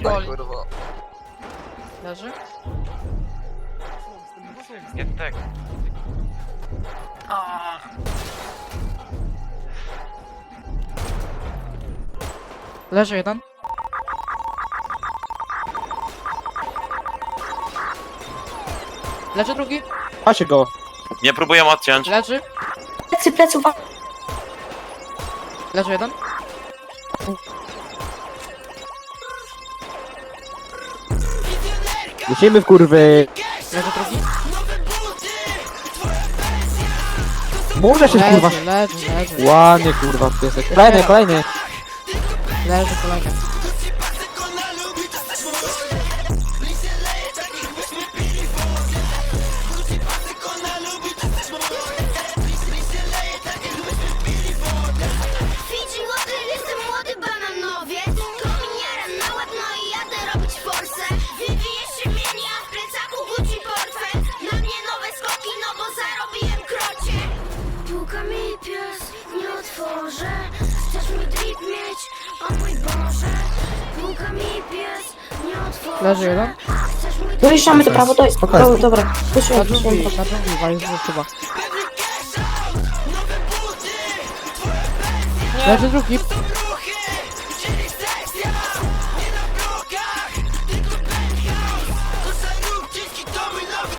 goli. kurwa. Leży? Jest tak. Leży jeden. Leży drugi. Patrzcie go. Nie próbuję odciąć. Leży. Plecy, plecy, uwaga. Leży jeden. Lecimy w kurwy. Leży drugi. Możesz się kurwa. Leży, leży, leży. Ładnie kurwa piesek. Kolejny, kolejny. Leży kolejny. Na mnie nowe skoki, no bo zarobiłem krocie Puka mi pies, nie otworzę Chcesz mój drip mieć, o mój Boże Puka mi pies, nie otworzę Leży jeden. Chcesz mój drip Dojeżdżamy to prawo, to jest. Spokojnie. Dobra, dobra. Na Wyszłem, dżungli, wyszłem. na walisz chyba. Leży drugi.